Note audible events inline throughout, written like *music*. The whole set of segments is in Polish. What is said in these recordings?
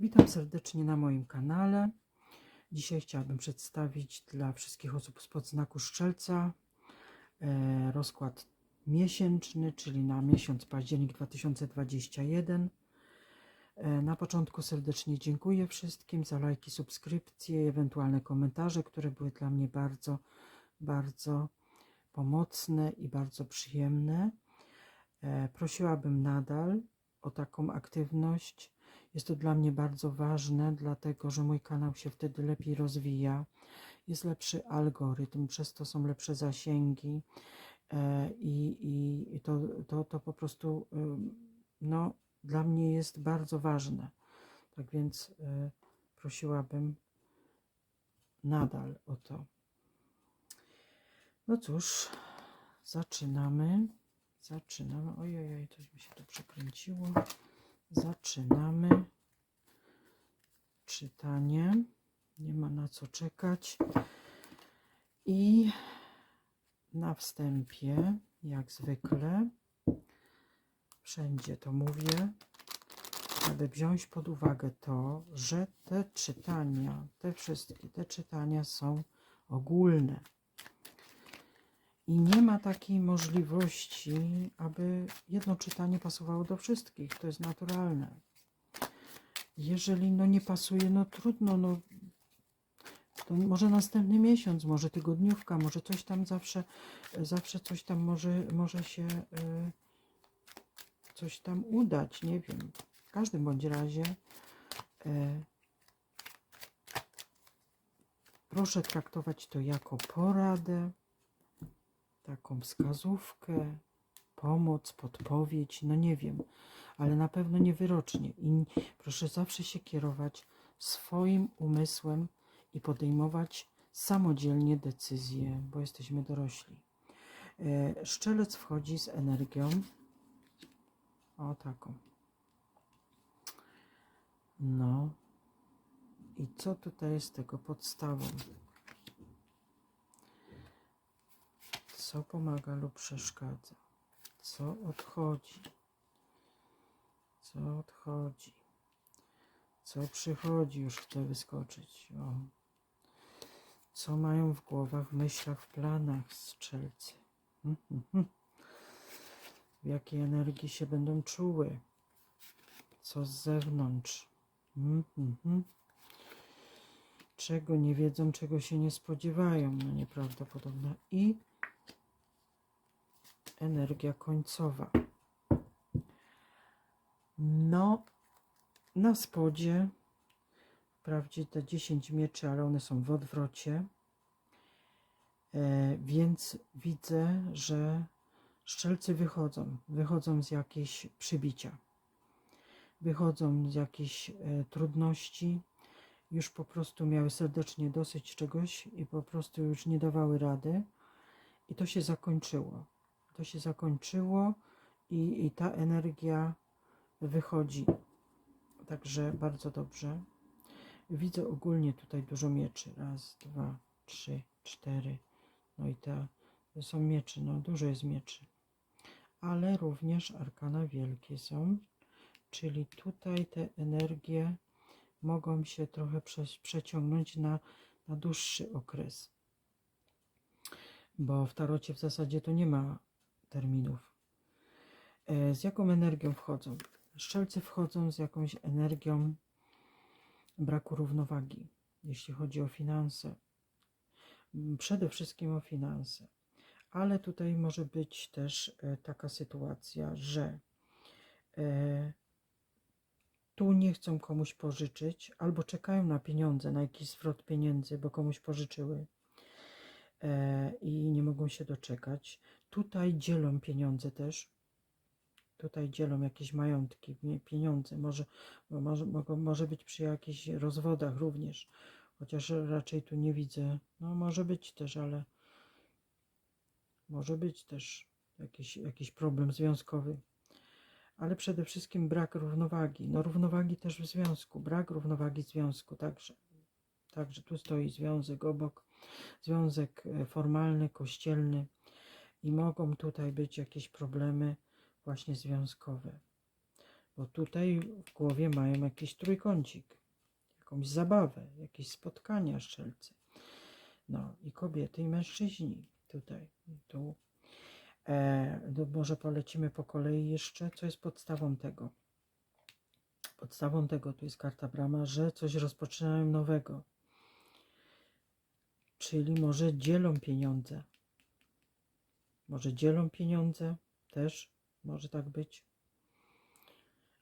Witam serdecznie na moim kanale. Dzisiaj chciałabym przedstawić dla wszystkich osób spod znaku Szczelca e, rozkład miesięczny, czyli na miesiąc październik 2021. E, Na początku serdecznie dziękuję wszystkim za lajki, subskrypcje ewentualne komentarze, które były dla mnie bardzo, bardzo pomocne i bardzo przyjemne. E, Prosiłabym nadal o taką aktywność. Jest to dla mnie bardzo ważne, dlatego że mój kanał się wtedy lepiej rozwija. Jest lepszy algorytm, przez to są lepsze zasięgi e, i, i, to, to, to po prostu no, dla mnie jest bardzo ważne. Tak więc e, prosiłabym nadal o to. No cóż, zaczynamy. Zaczynamy. Ojej, oj, coś mi się tu przekręciło. Zaczynamy czytanie. Nie ma na co czekać. I na wstępie, jak zwykle, wszędzie to mówię, aby wziąć pod uwagę to, że te czytania, te wszystkie te czytania są ogólne. I nie ma takiej możliwości, aby jedno czytanie pasowało do wszystkich. To jest naturalne. Jeżeli no nie pasuje, no trudno, no to może następny miesiąc, może tygodniówka, może coś tam zawsze, zawsze coś tam może, może się y, coś tam udać, nie wiem. W każdym bądź razie y, proszę traktować to jako poradę taką wskazówkę, pomoc, podpowiedź, no nie wiem, ale na pewno nie wyrocznie. I proszę zawsze się kierować swoim umysłem i podejmować samodzielnie decyzje, bo jesteśmy dorośli. E, Szczelec wchodzi z energią, o taką. No. I co tutaj jest tego podstawą? Co pomaga lub przeszkadza? Co odchodzi? Co odchodzi? Co przychodzi? Już chce wyskoczyć. O. Co mają w głowach, myślach, planach strzelcy? Hmm, hmm, hmm. W jakiej energii się będą czuły? Co z zewnątrz? Czego nie wiedzą, czego się nie spodziewają? No nieprawdopodobne. I energia końcowa. No, na spodzie wprawdzie te 10 mieczy, ale one są w odwrocie. E, więc widzę, że szczelcy wychodzą, wychodzą z jakiejś przybicia, wychodzą z jakiejś e, trudności, już po prostu miały serdecznie dosyć czegoś i po prostu już nie dawały rady. I to się zakończyło to się zakończyło i, i ta energia wychodzi. Także bardzo dobrze. Widzę ogólnie tutaj dużo mieczy. Raz, dwa, trzy, cztery. No i te są mieczy, no dużo jest mieczy. Ale również arkana wielkie są. Czyli tutaj te energie mogą się trochę prze, przeciągnąć na, na dłuższy okres. Bo w tarocie w zasadzie to nie ma terminów. E, Z jaką energią wchodzą? Szczelcy wchodzą z jakąś energią braku równowagi, jeśli chodzi o finanse. Mm, Przede wszystkim o finanse. Ale tutaj może być też e, taka sytuacja, że e, tu nie chcą komuś pożyczyć, albo czekają na pieniądze, na jakiś zwrot pieniędzy, bo komuś pożyczyły i nie mogą się doczekać. Tutaj dzielą pieniądze też. Tutaj dzielą jakieś majątki, pieniądze. Może, może, może być przy jakichś rozwodach również. Chociaż raczej tu nie widzę. No może być też, ale może być też jakiś, jakiś problem związkowy. Ale przede wszystkim brak równowagi. No równowagi też w związku. Brak równowagi związku także. Także tu stoi związek obok. Związek e, formalny, kościelny i mogą tutaj być jakieś problemy właśnie związkowe. Bo tutaj w głowie mają jakiś trójkącik, jakąś zabawę, jakieś spotkania szczelcy. No i kobiety, i mężczyźni tutaj. Tu. E, no może polecimy po kolei jeszcze, co jest podstawą tego. Podstawą tego, tu jest karta brama, że coś rozpoczynają nowego. Czyli może dzielą pieniądze. Może dzielą pieniądze też, może tak być.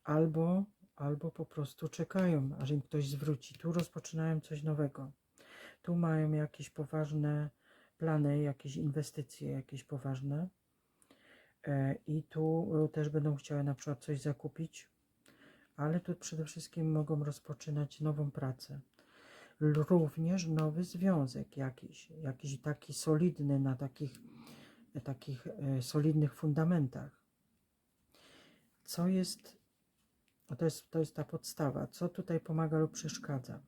Albo, albo po prostu czekają, aż im ktoś zwróci. Tu rozpoczynają coś nowego. Tu mają jakieś poważne plany, jakieś inwestycje, jakieś poważne. E, I tu e, też będą chciały na przykład coś zakupić, ale tu przede wszystkim mogą rozpoczynać nową pracę. Również nowy związek jakiś, jakiś taki solidny, na takich, takich e, solidnych fundamentach. Co jest, no to jest, to jest ta podstawa, co tutaj pomaga lub przeszkadza.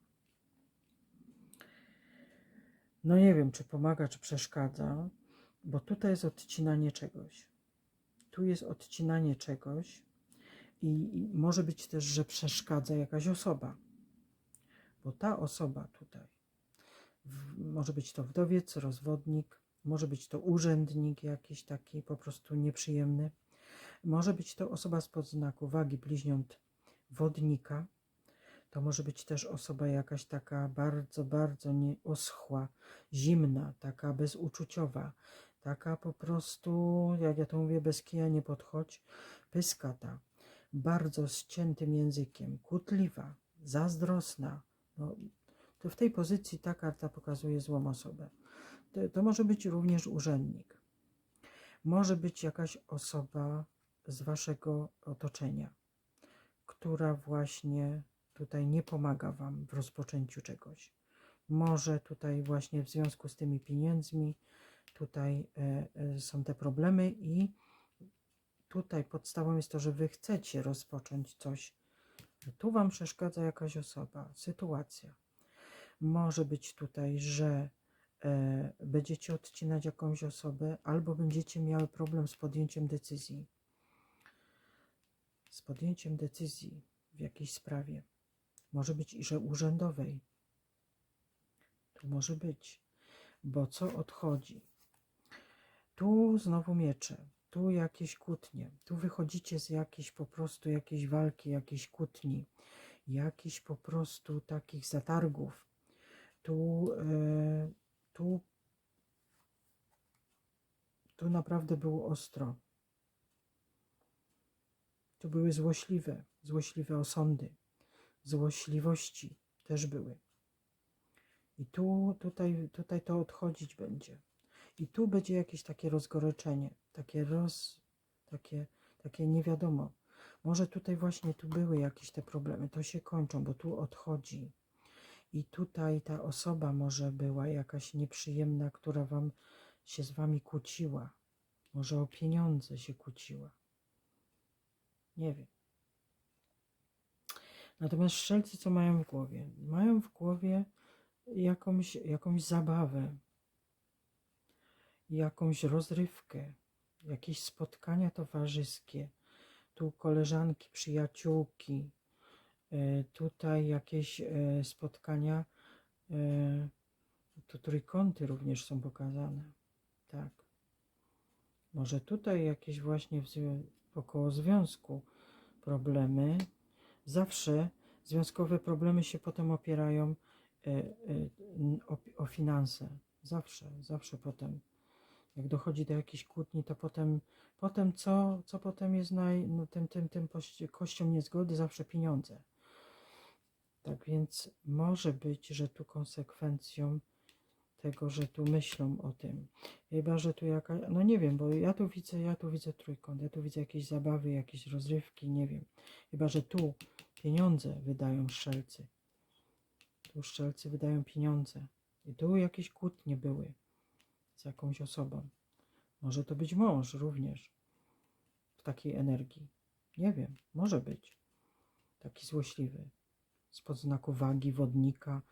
No nie wiem, czy pomaga, czy przeszkadza, bo tutaj jest odcinanie czegoś. Tu jest odcinanie czegoś i, i może być też, że przeszkadza jakaś osoba, bo ta osoba tutaj, w, może być to wdowiec, rozwodnik, może być to urzędnik jakiś taki po prostu nieprzyjemny, może być to osoba spod znaku wagi bliźniąt wodnika, to może być też osoba jakaś taka bardzo, bardzo nie oschła, zimna, taka bezuczuciowa, taka po prostu, jak ja to mówię, bez kija nie podchodź, pyskata, bardzo ściętym językiem, kłótliwa, zazdrosna. No, to w tej pozycji ta karta pokazuje złą osobę. To, może być również urzędnik. Może być jakaś osoba z waszego otoczenia, która właśnie tutaj nie pomaga Wam w rozpoczęciu czegoś. Może tutaj właśnie w związku z tymi pieniędzmi, tutaj e, e, są te problemy i tutaj podstawą jest to, że Wy chcecie rozpocząć coś. Tu Wam przeszkadza jakaś osoba, sytuacja. Może być tutaj, że będziecie odcinać jakąś osobę, albo będziecie miały problem z podjęciem decyzji. Z podjęciem decyzji w jakiejś sprawie. Może być i że urzędowej. Tu może być, bo co odchodzi? Tu znowu miecze, tu jakieś kłótnie, tu wychodzicie z jakiejś po prostu jakiejś walki, jakiejś kłótni, jakichś po prostu takich zatargów. Tu, e, tu, tu naprawdę było ostro. Tu były złośliwe, złośliwe osądy złośliwości też były. I tu, tutaj, tutaj to odchodzić będzie. I tu będzie jakieś takie rozgoryczenie, takie roz, takie, takie nie wiadomo. Może tutaj właśnie tu były jakieś te problemy, to się kończą, bo tu odchodzi. I tutaj ta osoba może była jakaś nieprzyjemna, która wam się z wami kłóciła. Może o pieniądze się kłóciła. Nie wiem. Natomiast strzelcy co mają w głowie? Mają w głowie jakąś, jakąś zabawę, jakąś rozrywkę, jakieś spotkania towarzyskie. Tu koleżanki, przyjaciółki, tutaj jakieś e, spotkania, e, tu trójkąty również są pokazane. Tak. Może tutaj jakieś właśnie około związku problemy, zawsze związkowe problemy się potem opierają e, e, o, o finanse. Zawsze, zawsze potem. Jak dochodzi do jakichś kłótni, to potem, potem co, co potem jest naj, no, tym, tym, tym kością niezgody? Zawsze pieniądze. Tak więc może być, że tu konsekwencją tego, że tu myślą o tym. Chyba, że tu jakaś, no nie wiem, bo ja tu widzę, ja tu widzę trójkąt, ja tu widzę jakieś zabawy, jakieś rozrywki, nie wiem. Chyba, że tu pieniądze wydają strzelcy. Tu strzelcy wydają pieniądze. I tu jakieś kłótnie były z jakąś osobą. Może to być mąż również w takiej energii. Nie wiem, może być. Taki złośliwy. Spod znaku wagi, wodnika,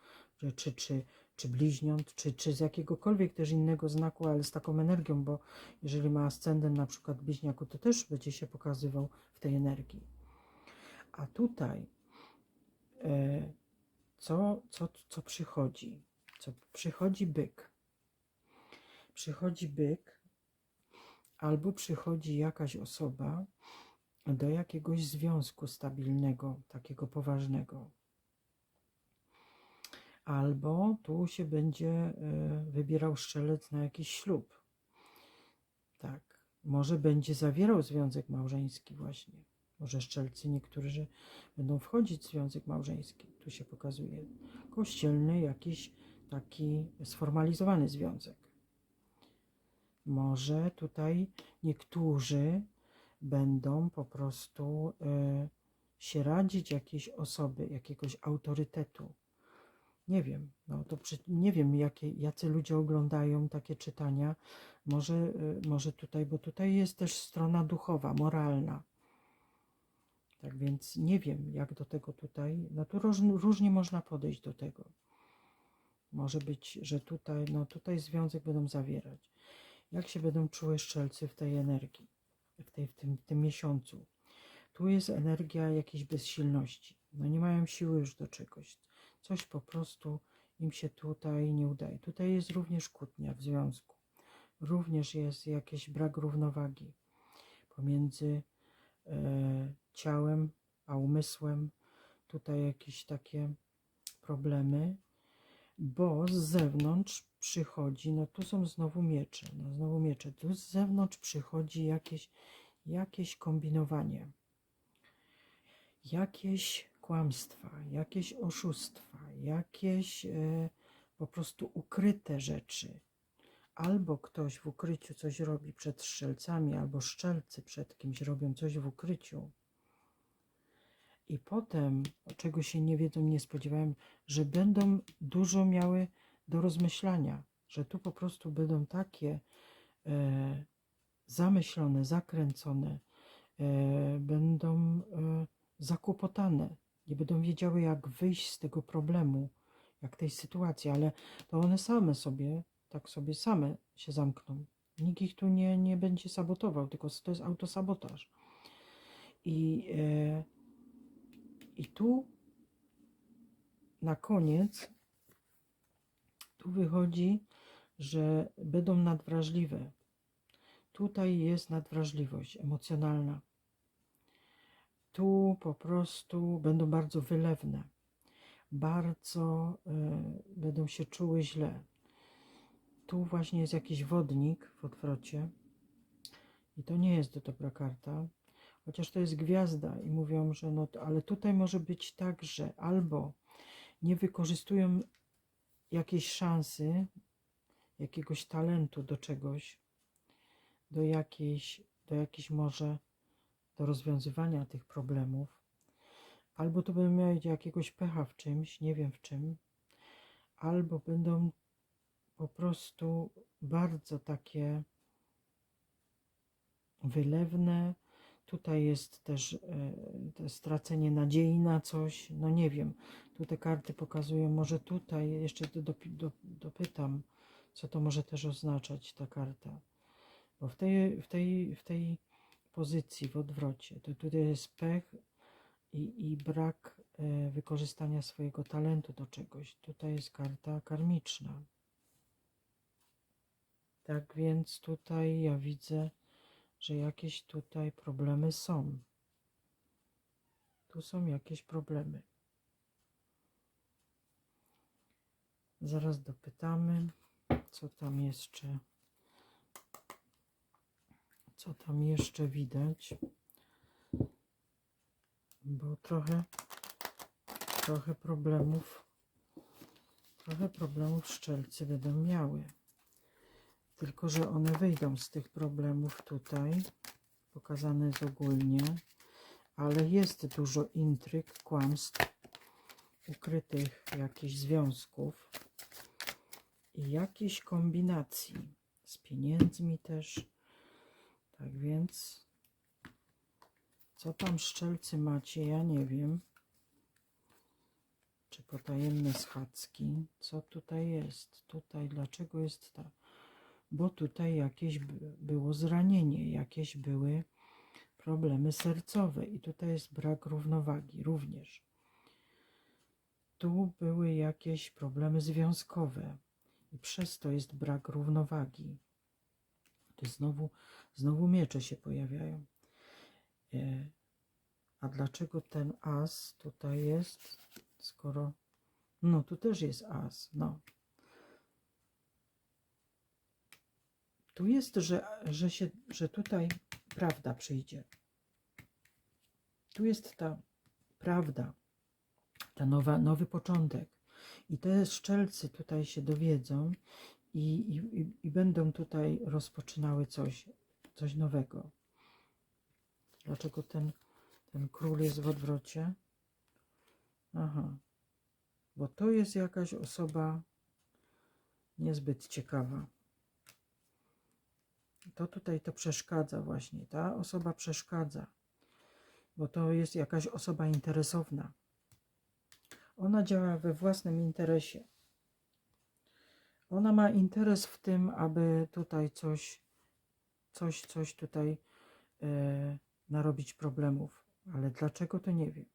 czy, czy, czy, bliźniąt, czy, czy z jakiegokolwiek też innego znaku, ale z taką energią, bo jeżeli ma ascendent na przykład bliźniaku, to też będzie się pokazywał w tej energii. A tutaj e, co, co, co przychodzi? Co przychodzi byk. Przychodzi byk, albo przychodzi jakaś osoba do jakiegoś związku stabilnego, takiego poważnego. Albo tu się będzie e, wybierał strzelec na jakiś ślub. Tak. Może będzie zawierał związek małżeński właśnie. Może szczelcy niektórzy będą wchodzić w związek małżeński. Tu się pokazuje kościelny jakiś taki sformalizowany związek. Może tutaj niektórzy będą po prostu e, się radzić jakiejś osoby, jakiegoś autorytetu. Nie wiem, no to przy, nie wiem, jakie, jacy ludzie oglądają takie czytania. Może, e, może tutaj, bo tutaj jest też strona duchowa, moralna. Tak więc nie wiem, jak do tego tutaj. No tu róż, różnie można podejść do tego. Może być, że tutaj, no tutaj związek będą zawierać. Jak się będą czuły szczelcy w tej energii, w, tej, w, tym, w tym miesiącu? Tu jest energia jakiejś bezsilności. No nie mają siły już do czegoś. Coś po prostu im się tutaj nie udaje. Tutaj jest również kłótnia w związku. Również jest jakiś brak równowagi pomiędzy e, ciałem a umysłem. Tutaj jakieś takie problemy, bo z zewnątrz przychodzi, no tu są znowu miecze, no znowu miecze, tu z zewnątrz przychodzi jakieś, jakieś kombinowanie, jakieś kłamstwa, jakieś oszustwa, jakieś e, po prostu ukryte rzeczy. Albo ktoś w ukryciu coś robi przed strzelcami, albo szczelcy przed kimś robią coś w ukryciu. I potem, czego się nie wiedzą, nie spodziewałem, że będą dużo miały do rozmyślania, że tu po prostu będą takie e, zamyślone, zakręcone, e, będą e, zakłopotane, nie będą wiedziały, jak wyjść z tego problemu, jak tej sytuacji, ale to one same sobie, tak sobie same się zamkną. Nikt ich tu nie, nie będzie sabotował, tylko to jest autosabotaż. I, e, I tu na koniec tu wychodzi, że będą nadwrażliwe. Tutaj jest nadwrażliwość emocjonalna. Tu po prostu będą bardzo wylewne. Bardzo y, będą się czuły źle. Tu właśnie jest jakiś wodnik w odwrocie. I to nie jest dobra karta. Chociaż to jest gwiazda i mówią, że no, to, ale tutaj może być tak, że albo nie wykorzystują jakiejś szansy, jakiegoś talentu do czegoś, do jakiejś, do jakiejś może do rozwiązywania tych problemów, albo to będą mieć jakiegoś pecha w czymś, nie wiem w czym, albo będą po prostu bardzo takie wylewne. Tutaj jest też e, stracenie nadziei na coś, no nie wiem. Tu te karty pokazują, może tutaj, jeszcze dopytam, co to może też oznaczać ta karta. Bo w tej, w tej, w tej pozycji, w odwrocie, to tutaj jest pech i, i brak e, wykorzystania swojego talentu do czegoś. Tutaj jest karta karmiczna. Tak więc tutaj ja widzę, że jakieś tutaj problemy są. Tu są jakieś problemy. Zaraz dopytamy, co tam jeszcze, co tam jeszcze widać, bo trochę, trochę problemów, trochę problemów szczelcy będą miały. Tylko, że one wyjdą z tych problemów tutaj, pokazane jest ogólnie, ale jest dużo intryg, kłamstw, ukrytych jakichś związków i jakiejś kombinacji z pieniędzmi też. Tak więc, co tam szczelcy macie, ja nie wiem. Czy potajemne schadzki? Co tutaj jest? Tutaj, dlaczego jest ta? Bo tutaj jakieś by- było zranienie, jakieś były problemy sercowe i tutaj jest brak równowagi również. Tu były jakieś problemy związkowe i przez to jest brak równowagi. Tu znowu, znowu miecze się pojawiają. E, A dlaczego ten as tutaj jest, skoro... No, tu też jest as, no. Tu jest, że, że, się, że tutaj prawda przyjdzie. Tu jest ta prawda, ta nowa, nowy początek. I te szczelcy tutaj się dowiedzą i, i, i- będą tutaj rozpoczynały coś, coś nowego. Dlaczego ten, ten król jest w odwrocie? Aha. Bo to jest jakaś osoba niezbyt ciekawa. To tutaj to przeszkadza właśnie. Ta osoba przeszkadza, bo to jest jakaś osoba interesowna. Ona działa we własnym interesie. Ona ma interes w tym, aby tutaj coś, coś, coś tutaj e, narobić problemów. Ale dlaczego to nie wiem.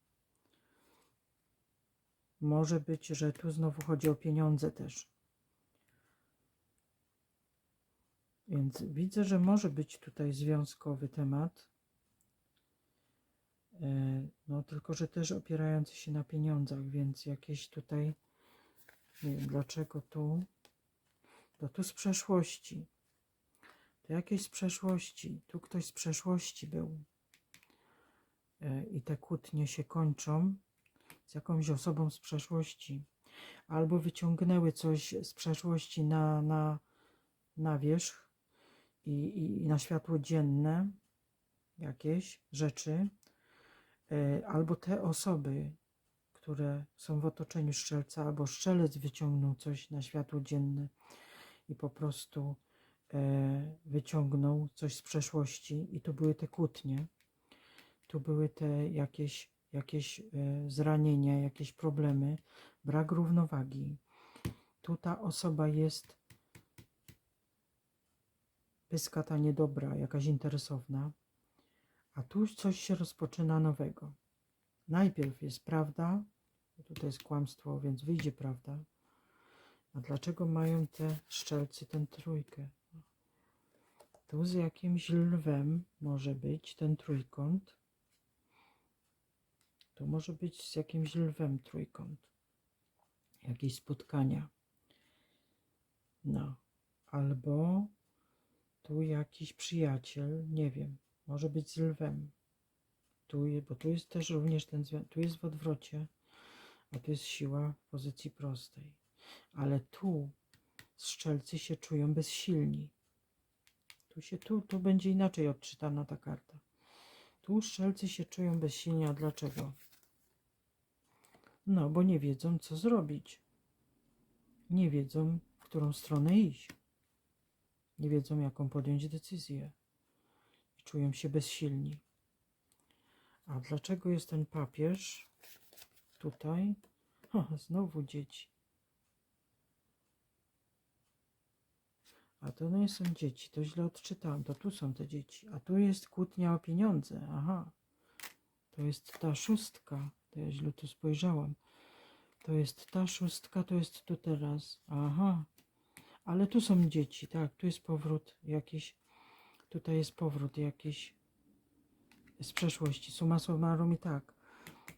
Może być, że tu znowu chodzi o pieniądze też. Więc widzę, że może być tutaj związkowy temat. E, No, tylko że też opierający się na pieniądzach, więc jakieś tutaj, nie wiem dlaczego tu, to tu z przeszłości. To jakieś z przeszłości. Tu ktoś z przeszłości był. E, I te kłótnie się kończą z jakąś osobą z przeszłości. Albo wyciągnęły coś z przeszłości na, na, na wierzch i, i, i na światło dzienne jakieś rzeczy, E, albo te osoby, które są w otoczeniu szczelca, albo szczelec wyciągnął coś na światło dzienne i po prostu e, wyciągnął coś z przeszłości i tu były te kłótnie, tu były te jakieś, jakieś e, zranienia, jakieś problemy, brak równowagi. Tu ta osoba jest pyska ta niedobra, jakaś interesowna, a tu coś się rozpoczyna nowego. Najpierw jest prawda, tutaj jest kłamstwo, więc wyjdzie prawda. A dlaczego mają te szczelcy tę trójkę? Tu z jakimś lwem może być ten trójkąt. Tu może być z jakimś lwem trójkąt. Jakieś spotkania. No. Albo tu jakiś przyjaciel, nie wiem, może być z lwem. Tu, bo tu jest też również ten tu jest w odwrocie, a tu jest siła w pozycji prostej. Ale tu strzelcy się czują bezsilni. Tu się, tu, tu będzie inaczej odczytana ta karta. Tu strzelcy się czują bezsilni, a dlaczego? No, bo nie wiedzą, co zrobić. Nie wiedzą, w którą stronę iść. Nie wiedzą, jaką podjąć decyzję. I czują się bezsilni. A dlaczego jest ten papież tutaj? O, znowu dzieci. A to nie są dzieci, to źle odczytałam. To tu są te dzieci. A tu jest kłótnia o pieniądze. Aha. To jest ta szóstka. To ja źle tu spojrzałam. To jest ta szóstka, to jest tu teraz. Aha. Ale tu są dzieci, tak. Tu jest powrót jakiś. Tutaj jest powrót jakiś z przeszłości. Suma summarum i tak.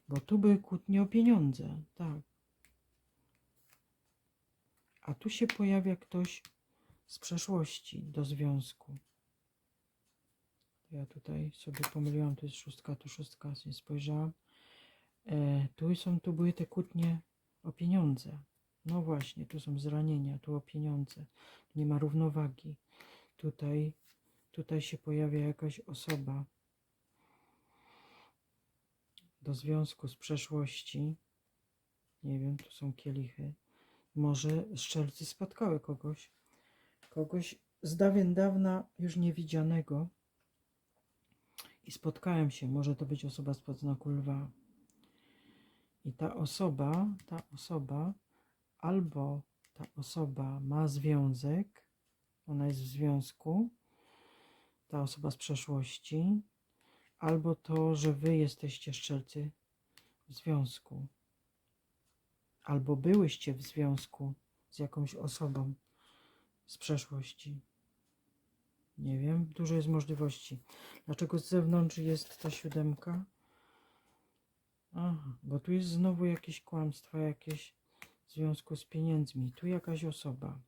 Bo tu były kłótnie o pieniądze. Tak. A tu się pojawia ktoś z przeszłości do związku. Ja tutaj sobie pomyliłam, tu jest szóstka, tu szóstka, nie spojrzałam. E, tu są, tu były te kłótnie o pieniądze. No właśnie, tu są zranienia, tu o pieniądze. Nie ma równowagi. Tutaj, tutaj się pojawia jakaś osoba do związku z przeszłości. Nie wiem, tu są kielichy. Może szczelcy spotkały kogoś, kogoś z dawien dawna już niewidzianego i spotkałem się. Może to być osoba z podznaku lwa. I ta osoba, ta osoba, albo ta osoba ma związek, ona jest w związku, ta osoba z przeszłości, albo to, że wy jesteście szczelcy w związku, albo byłyście w związku z jakąś osobą z przeszłości. Nie wiem, dużo jest możliwości. Dlaczego z zewnątrz jest ta siódemka? Aha, bo tu jest znowu jakieś kłamstwo, jakieś w związku z pieniędzmi. Tu jakaś osoba.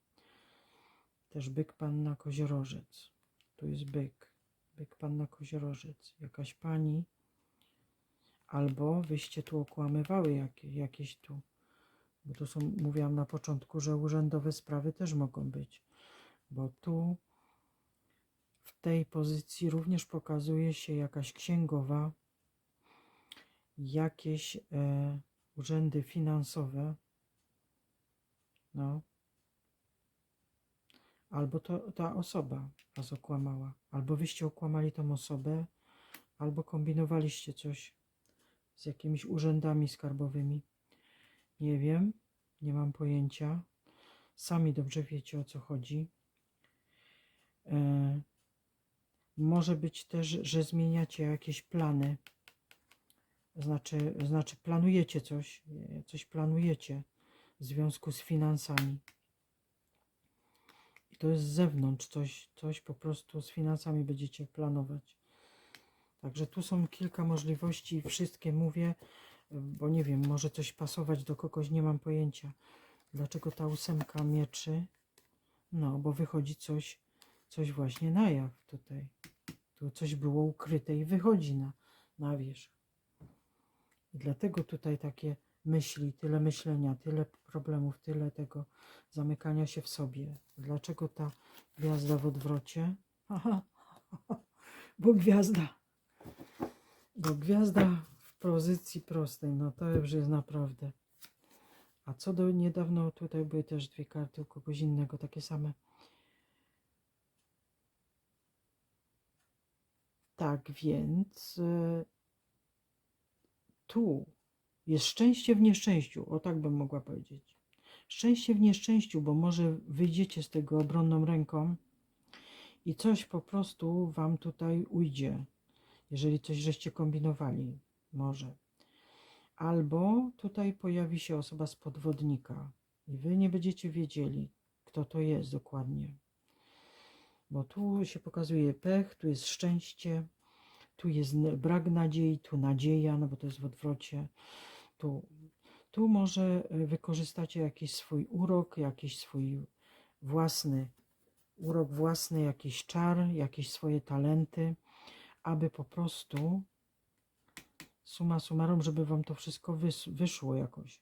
Też byk panna koziorożec. Tu jest byk. Byk panna koziorożec. Jakaś pani. Albo wyście tu okłamywały jakie, jakieś tu. Bo tu są, mówiłam na początku, że urzędowe sprawy też mogą być. Bo tu w tej pozycji również pokazuje się jakaś księgowa, jakieś e, urzędy finansowe. No. Albo to ta osoba was okłamała, albo wyście okłamali tą osobę, albo kombinowaliście coś z jakimiś urzędami skarbowymi. Nie wiem, nie mam pojęcia. Sami dobrze wiecie o co chodzi. E, może być też, że zmieniacie jakieś plany. Znaczy, znaczy planujecie coś, e, coś planujecie w związku z finansami. I to jest z zewnątrz, coś, coś po prostu z finansami będziecie planować. Także tu są kilka możliwości, wszystkie mówię, bo nie wiem, może coś pasować do kogoś, nie mam pojęcia. Dlaczego ta ósemka mieczy? No, bo wychodzi coś, coś właśnie na jaw tutaj. Tu coś było ukryte i wychodzi na, na wierzch. I dlatego tutaj takie myśli, tyle myślenia, tyle problemów, tyle tego zamykania się w sobie. Dlaczego ta gwiazda w odwrocie? *laughs* Bo gwiazda, bo gwiazda w pozycji prostej, no to już jest naprawdę. A co do niedawno tutaj były też dwie karty u kogoś innego, takie same. Tak więc y, tu jest szczęście w nieszczęściu, o tak bym mogła powiedzieć. Szczęście w nieszczęściu, bo może wyjdziecie z tego obronną ręką i coś po prostu wam tutaj ujdzie, jeżeli coś żeście kombinowali, może. Albo tutaj pojawi się osoba z podwodnika i wy nie będziecie wiedzieli, kto to jest dokładnie. Bo tu się pokazuje pech, tu jest szczęście, tu jest brak nadziei, tu nadzieja, no bo to jest w odwrocie. Tu, tu może y, wykorzystacie jakiś swój urok, jakiś swój własny urok własny, jakiś czar, jakieś swoje talenty, aby po prostu suma summarum, żeby wam to wszystko wys- wyszło jakoś.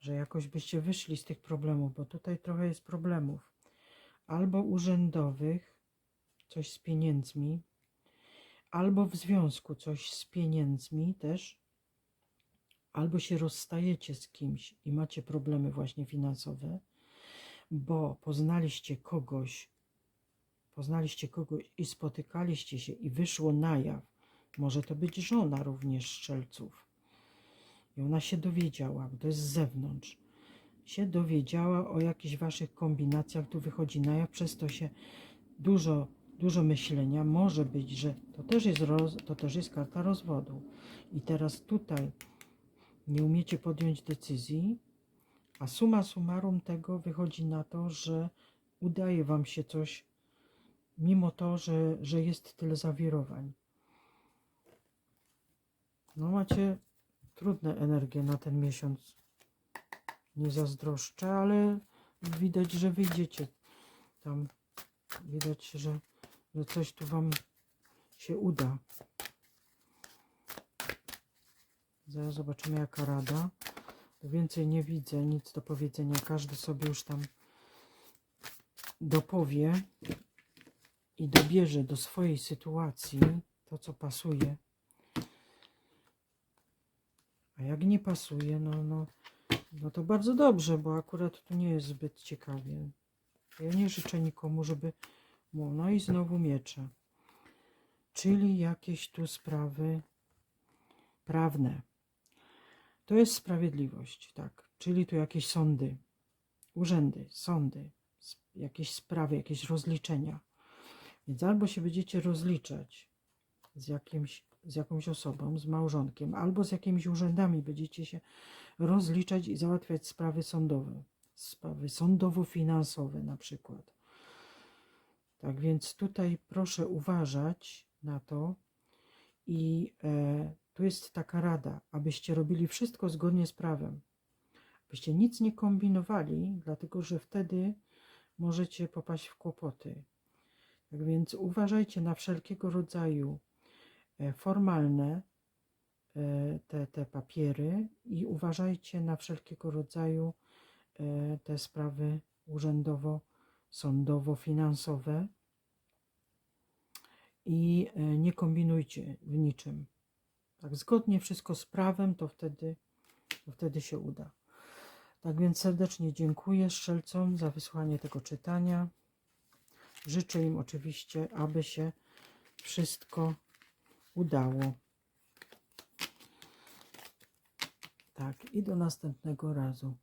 Że jakoś byście wyszli z tych problemów, bo tutaj trochę jest problemów. Albo urzędowych, coś z pieniędzmi, albo w związku coś z pieniędzmi też, albo się rozstajecie z kimś i macie problemy właśnie finansowe, bo poznaliście kogoś, poznaliście kogoś i spotykaliście się i wyszło na jaw. Może to być żona również szczelców. I ona się dowiedziała, bo to jest z zewnątrz. Się dowiedziała o jakichś waszych kombinacjach, tu wychodzi na jaw, przez to się dużo, dużo myślenia. Może być, że to też jest, roz, to też jest karta rozwodu. I teraz tutaj nie umiecie podjąć decyzji, a suma summarum tego wychodzi na to, że udaje wam się coś, mimo to, że, że jest tyle zawirowań. No macie trudne energie na ten miesiąc. Nie zazdroszczę, ale widać, że wyjdziecie tam. Widać, że, że coś tu wam się uda. Zaraz zobaczymy jaka rada. Więcej nie widzę, nic do powiedzenia. Każdy sobie już tam dopowie i dobierze do swojej sytuacji to, co pasuje. A jak nie pasuje, no, no, no to bardzo dobrze, bo akurat tu nie jest zbyt ciekawie. Ja nie życzę nikomu, żeby. No i znowu miecze. Czyli jakieś tu sprawy prawne. To jest sprawiedliwość, tak. Czyli tu jakieś sądy, urzędy, sądy, jakieś sprawy, jakieś rozliczenia. Więc albo się będziecie rozliczać z, jakimś, z jakąś osobą, z małżonkiem, albo z jakimiś urzędami będziecie się rozliczać i załatwiać sprawy sądowe, sprawy sądowo-finansowe na przykład. Tak więc tutaj proszę uważać na to i e, tu jest taka rada, abyście robili wszystko zgodnie z prawem, abyście nic nie kombinowali, dlatego że wtedy możecie popaść w kłopoty. Tak więc uważajcie na wszelkiego rodzaju e, formalne te, te papiery i uważajcie na wszelkiego rodzaju e, te sprawy urzędowo-sądowo-finansowe i e, nie kombinujcie w niczym. Tak, zgodnie wszystko z prawem, to wtedy, to wtedy się uda. Tak więc serdecznie dziękuję strzelcom za wysłanie tego czytania. Życzę im oczywiście, aby się wszystko udało. Tak, i do następnego razu.